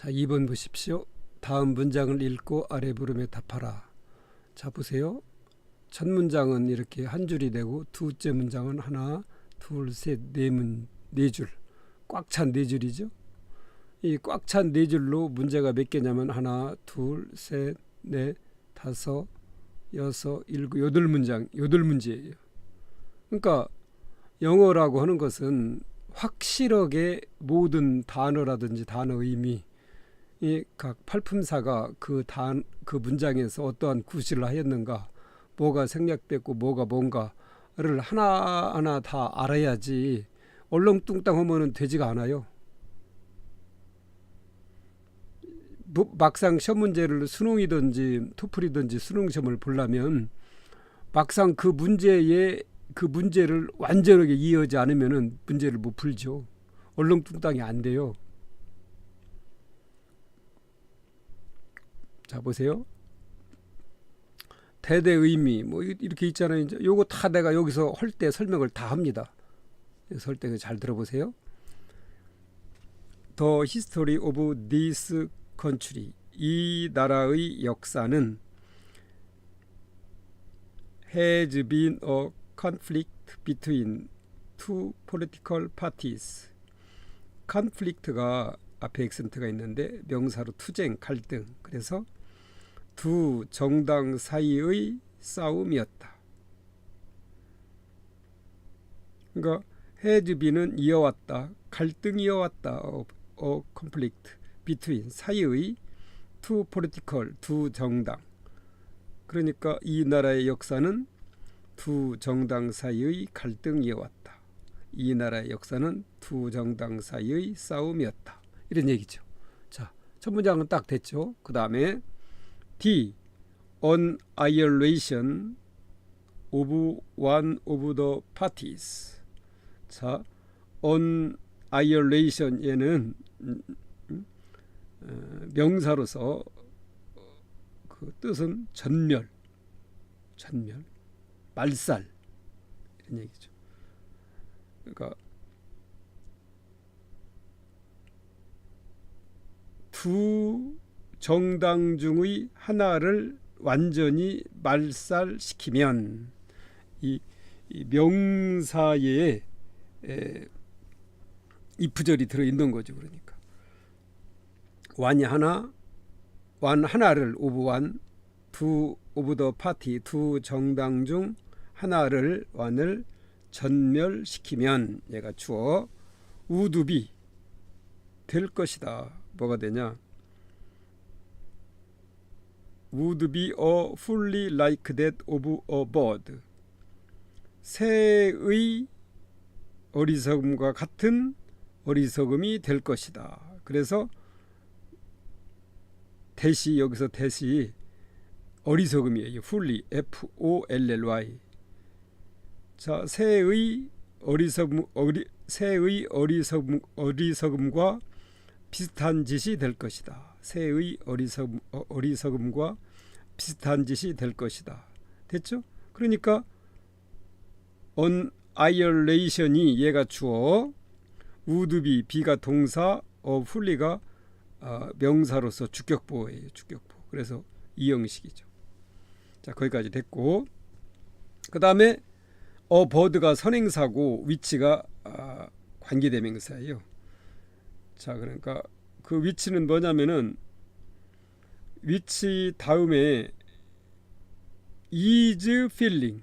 자, 2번 보십시오. 다음 문장을 읽고 아래 부름에 답하라. 자, 보세요. 첫 문장은 이렇게 한 줄이 되고 두째 문장은 하나, 둘, 셋, 네 문, 네 줄. 꽉 찬 네 줄이죠. 이 꽉 찬 네 줄로 문제가 몇 개냐면 하나, 둘, 셋, 넷, 다섯, 여섯, 일곱, 여덟 문장, 여덟 문제예요. 그러니까 영어라고 하는 것은 확실하게 모든 단어라든지 단어 의미 이 각 팔품사가 그단그 문장에서 어떠한 구실을 하였는가 뭐가 생략됐고 뭐가 뭔가를 하나하나 다 알아야지 얼렁뚱땅 하면은 되지가 않아요. 뭐, 막상 시험 문제를 수능이든지 토플이든지 수능 시험을 보려면 막상 그 문제에 그 문제를 완전하게 이해하지 않으면은 문제를 못 풀죠. 얼렁뚱땅이 안 돼요. 자 보세요. 대대 의미 뭐 이- 이렇게 있잖아요. 이제 요거 다 내가 여기서 할 때 설명을 다 합니다. 그래서 할때 잘 들어보세요. The history of this country 이 나라의 역사는 has been a conflict between two political parties. conflict가 앞에 액센트가 있는데 명사로 투쟁, 갈등. 그래서 두 정당 사이의 싸움이었다. 그러니까 해즈비는 이어왔다. 갈등이 이어왔다. 어, 어 conflict between 사이의 two political 두 정당. 그러니까 이 나라의 역사는 두 정당 사이의 갈등이 이어왔다. 이 나라의 역사는 두 정당 사이의 싸움이었다. 이런 얘기죠. 자, 첫 문장은 딱 됐죠. 그 다음에 D. Annihilation of one of the parties. 자, annihilation 얘는 음, 음, 어, 명사로서 그 뜻은 전멸, 전멸, 말살 이런 얘기죠. 그러니까 두 정당 중의 하나를 완전히 말살시키면 이, 이 명사에 에, 이프절이 들어 있는 거죠. 그러니까 완이 하나, 완 하나를 오브 완, 두 오브 더 파티 두 정당 중 하나를 완을 전멸시키면 얘가 주어 우두비 될 것이다. 뭐가 되냐? Would be a fully like that of a bird. 새의 어리석음과 같은 어리석음이 될 것이다. 그래서 대시 여기서 대시 어리석음이에요. fully F O L L Y. 자, 새의 어리석음 어리 새의 어리석음 어리석음과 비슷한 짓이 될 것이다. 새의 어리석음, 어, 어리석음과 비슷한 짓이 될 것이다. 됐죠? 그러니까 언아이얼레이션이 얘가 주어 우드비 비가 동사 어 풀리가 어, 명사로서 주격보예요. 주격보. 그래서 이 형식이죠. 자 거기까지 됐고 그 다음에 어 버드가 선행사고 위치가 아, 관계대명사예요. 자 그러니까 그 위치는 뭐냐면은 위치 다음에 is feeling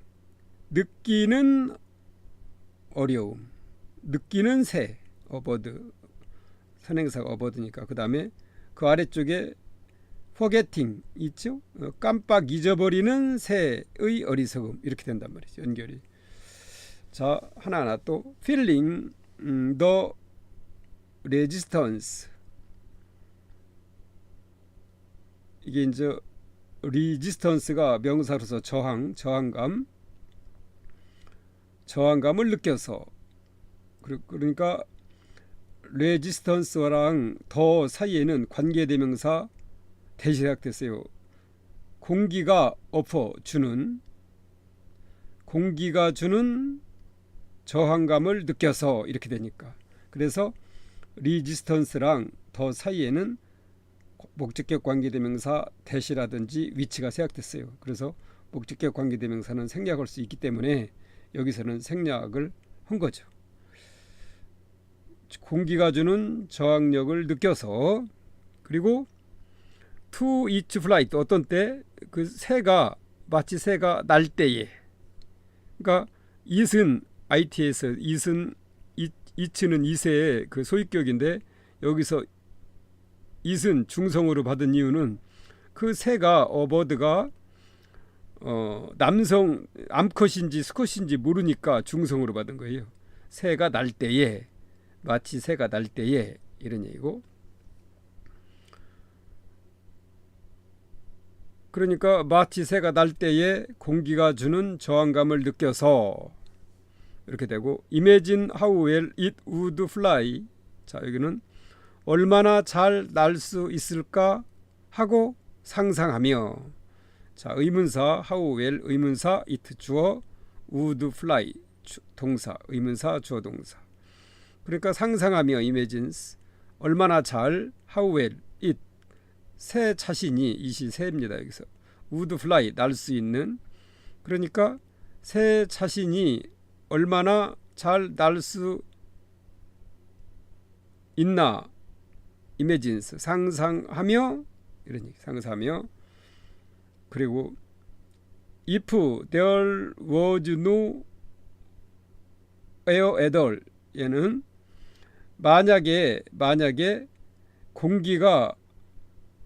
느끼는 어려움 느끼는 새 어버드 선행사가 어버드니까 그 다음에 그 아래쪽에 forgetting 있죠? 어, 깜빡 잊어버리는 새의 어리석음 이렇게 된단 말이죠 연결이. 자 하나하나 또 feeling 음, the resistance 이게 이제 리지스턴스가 명사로서 저항, 저항감, 저항감을 느껴서 그러- 그러니까 레지스턴스랑 더 사이에는 관계대명사 대시작됐어요. 공기가 엎어 주는 공기가 주는 저항감을 느껴서 이렇게 되니까 그래서 리지스턴스랑 더 사이에는 목적격 관계대명사 대시라든지 위치가 생략됐어요. 그래서 목적격 관계대명사는 생략할 수 있기 때문에 여기서는 생략을 한 거죠. 공기가 주는 저항력을 느껴서 그리고 to each flight 어떤 때 그 새가 마치 새가 날 때에 그러니까 it은 IT에서 it은 it는 이세의 그 소유격인데 여기서 it은 중성으로 받은 이유는 그 새가 어버드가 어 남성 암컷인지 수컷인지 모르니까 중성으로 받은 거예요. 새가 날 때에 마치 새가 날 때에 이런 얘기고 그러니까 마치 새가 날 때에 공기가 주는 저항감을 느껴서 이렇게 되고 Imagine how well it would fly 자 여기는 얼마나 잘 날 수 있을까 하고 상상하며 자 의문사 well 의문사 it 주어 fly 주, 동사 의문사 주어 동사. 그러니까 상상하며 imagines. 얼마나 잘 how well it. 새 자신이 이시 새입니다 여기서. would fly 날수 있는. 그러니까 새 자신이 얼마나 잘 날 수 있나 imagines 상상하며 이런 얘기 상상하며. 그리고 if there was no air at all 얘는 만약에 만약에 공기가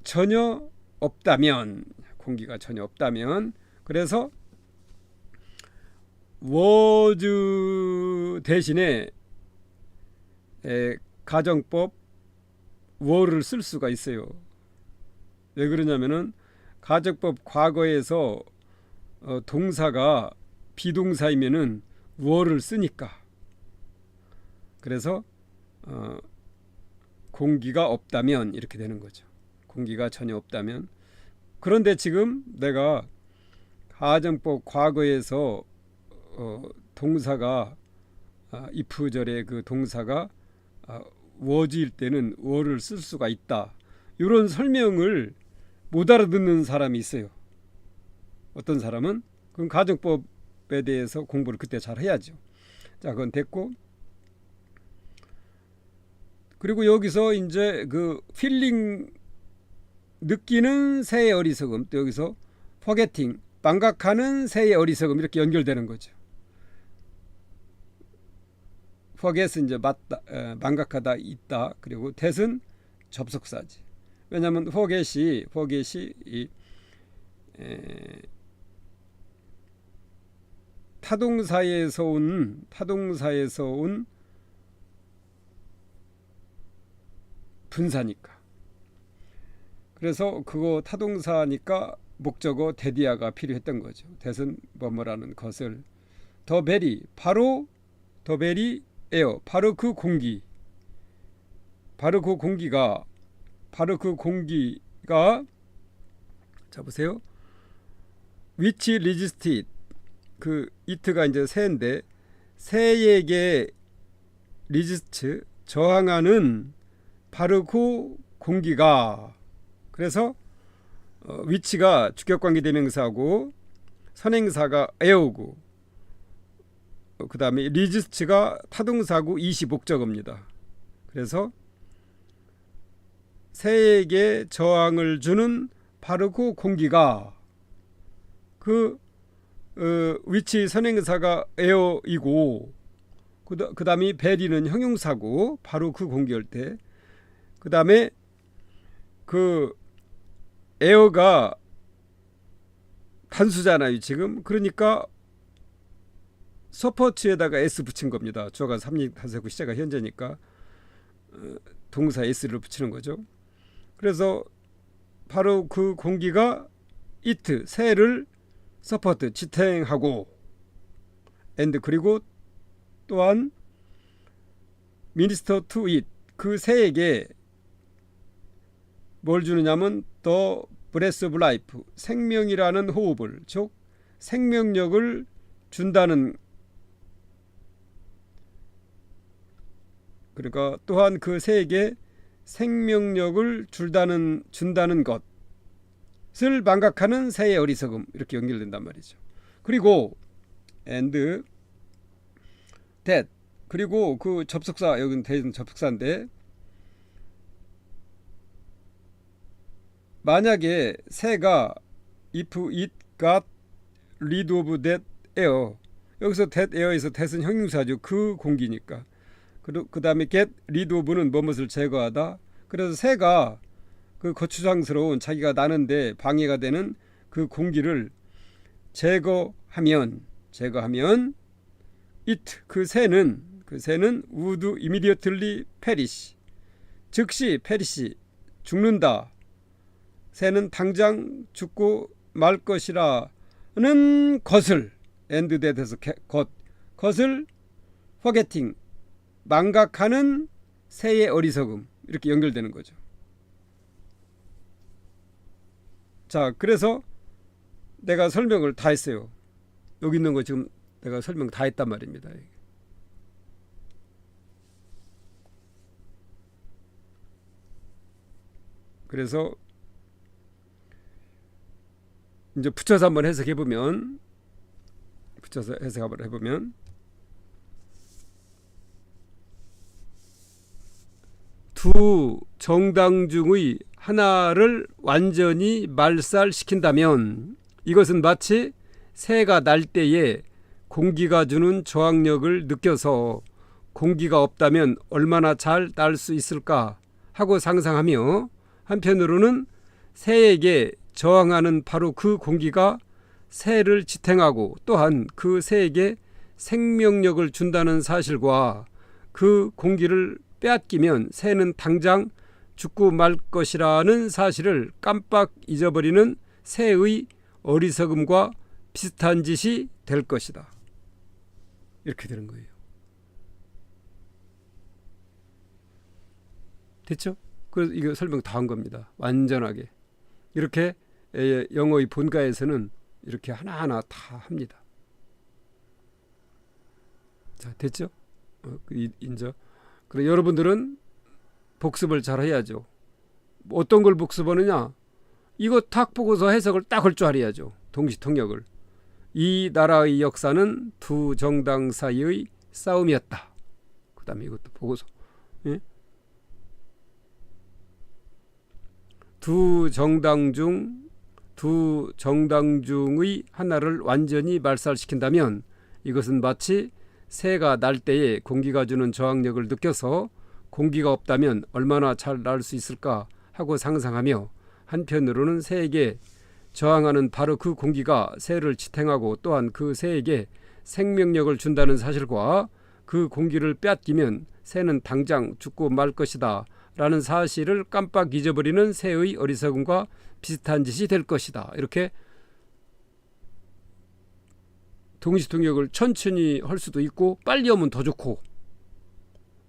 전혀 없다면 공기가 전혀 없다면 그래서 was 대신에 에, 가정법 were를 쓸 수가 있어요. 왜 그러냐면은 가정법 과거에서 어, 동사가 비동사이면은 were를 쓰니까 그래서 어, 공기가 없다면 이렇게 되는 거죠. 공기가 전혀 없다면 그런데 지금 내가 가정법 과거에서 어, 동사가 아, if절의 그 동사가 아, was일 때는 were를 쓸 수가 있다. 이런 설명을 못 알아듣는 사람이 있어요. 어떤 사람은 그럼 가정법에 대해서 공부를 그때 잘 해야죠. 자, 그건 됐고 그리고 여기서 이제 그 필링 느끼는 새의 어리석음 또 여기서 포게팅 망각하는 새의 어리석음 이렇게 연결되는 거죠. 포겟은 이제 맞다, 에, 망각하다 있다 그리고 대은 접속사지. 왜냐하면 포겟이 포겟이 이 에, 타동사에서 온 타동사에서 온 분사니까. 그래서 그거 타동사니까 목적어 데디아가 필요했던 거죠. 대선 뭐뭐라는 것을 더 베리 바로 더 베리 에어 바로 그 공기. 바로 그 공기가 바로 그 공기가 자 보세요. 위치 리지스티 그 이트가 이제 새인데 새에게 리지스트 저항하는 바로 그 공기가. 그래서 어, 위치가 주격관계 대명사고 선행사가 에어고. 어, 그 다음에 리지스트가 타동사고 이시 목적어입니다. 그래서 새에게 저항을 주는 그 공기가 그 어, 위치 선행사가 에어이고 그 다음에 베리는 형용사고 바로 그 공기일 때 그 다음에 그 에어가 단수잖아요 지금 그러니까 서포트에다가 s 붙인 겁니다. 주어가 3인 단수고 시제가 현재니까. 어, 동사 s를 붙이는 거죠. 그래서 바로 그 공기가 it 새를 서포트 지탱하고 and 그리고 또한 미니스터 투잇그 새에게 뭘 주느냐면 더 브레스 오브 라이프 생명이라는 호흡을 즉 생명력을 준다는 그러니까 또한 그 새에게 생명력을 줄다는 준다는 것을 망각하는 새의 어리석음 이렇게 연결된단 말이죠. 그리고 and that 그리고 그 접속사 여기는 대신 접속사인데 만약에 새가 if it got rid of that air 여기서 that air에서 that은 형용사죠. 그 공기니까. 그, 그 다음에 get rid of는 뭐뭇을 제거하다. 그래서 새가 그 거추장스러운 자기가 나는데 방해가 되는 그 공기를 제거하면 제거하면 it 그 새는 그 새는 would immediately perish 즉시 perish 죽는다. 새는 당장 죽고 말 것이라는 것을 and that에서 것 것을 forgetting 망각하는 새의 어리석음 이렇게 연결되는 거죠. 자, 그래서 내가 설명을 다 했어요. 여기 있는 거 지금 내가 설명 다 했단 말입니다. 그래서 이제 붙여서 한번 해석해 보면 붙여서 해석 한번 해보면 두 정당 중의 하나를 완전히 말살시킨다면 이것은 마치 새가 날 때에 공기가 주는 저항력을 느껴서 공기가 없다면 얼마나 잘 날 수 있을까 하고 상상하며 한편으로는 새에게 저항하는 바로 그 공기가 새를 지탱하고 또한 그 새에게 생명력을 준다는 사실과 그 공기를 빼앗기면 새는 당장 죽고 말 것이라는 사실을 깜빡 잊어버리는 새의 어리석음과 비슷한 짓이 될 것이다. 이렇게 되는 거예요. 됐죠? 그래서 이거 설명 다 한 겁니다. 완전하게. 이렇게 에, 영어의 본가에서는 이렇게 하나하나 다 합니다. 자, 됐죠? 어, 그 이- 인저. 그래 여러분들은 복습을 잘 해야죠. 어떤 걸 복습하느냐? 이거 탁 보고서 해석을 딱 할 줄 알아야죠. 동시통역을. 이 나라의 역사는 두 정당 사이의 싸움이었다. 그 다음에 이것도 보고서. 예? 두 정당 중 두 정당 중의 하나를 완전히 말살시킨다면 이것은 마치 새가 날 때에 공기가 주는 저항력을 느껴서 공기가 없다면 얼마나 잘 날 수 있을까 하고 상상하며 한편으로는 새에게 저항하는 바로 그 공기가 새를 지탱하고 또한 그 새에게 생명력을 준다는 사실과 그 공기를 빼앗기면 새는 당장 죽고 말 것이다 라는 사실을 깜빡 잊어버리는 새의 어리석음과 비슷한 짓이 될 것이다. 이렇게 동시 통역을 천천히 할 수도 있고 빨리 하면 더 좋고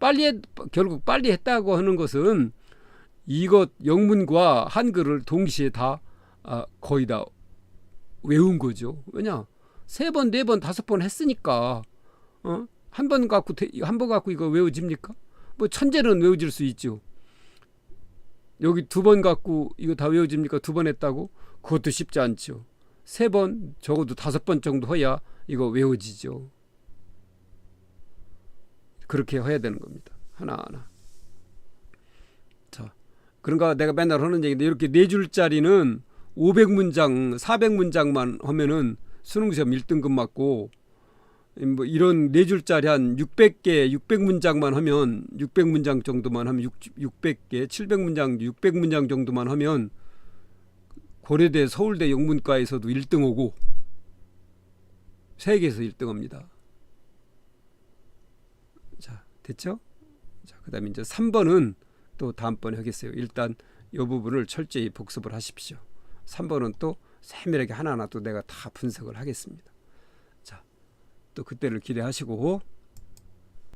빨리 했, 결국 빨리 했다고 하는 것은 이것 영문과 한글을 동시에 다 아, 거의 다 외운 거죠. 왜냐 세 번, 네 번, 다섯 번 했으니까 어? 한 번 갖고 한 번 갖고 이거 외워집니까? 뭐 천재는 외워질 수 있죠. 여기 두 번 갖고 이거 다 외워집니까? 두 번 했다고? 그것도 쉽지 않죠. 세 번, 적어도 다섯 번 정도 해야 이거 외워지죠. 그렇게 해야 되는 겁니다. 하나하나. 자, 그런가 내가 맨날 하는 얘기인데 이렇게 네 줄짜리는 500문장, 400문장만 하면은 수능 시험 1등급 맞고 뭐 이런 네 줄짜리 한 600개, 600문장만 하면 600문장 정도만 하면 6, 600개, 700문장, 600문장 정도만 하면 고려대, 서울대 영문과에서도 1등 오고 세계에서 1등합니다. 자, 됐죠? 자, 그다음에 이제 3번은 또 다음번에 하겠어요. 일단 이 부분을 철저히 복습을 하십시오. 3번은 또 세밀하게 하나하나 또 내가 다 분석을 하겠습니다. 또 그때를 기대하시고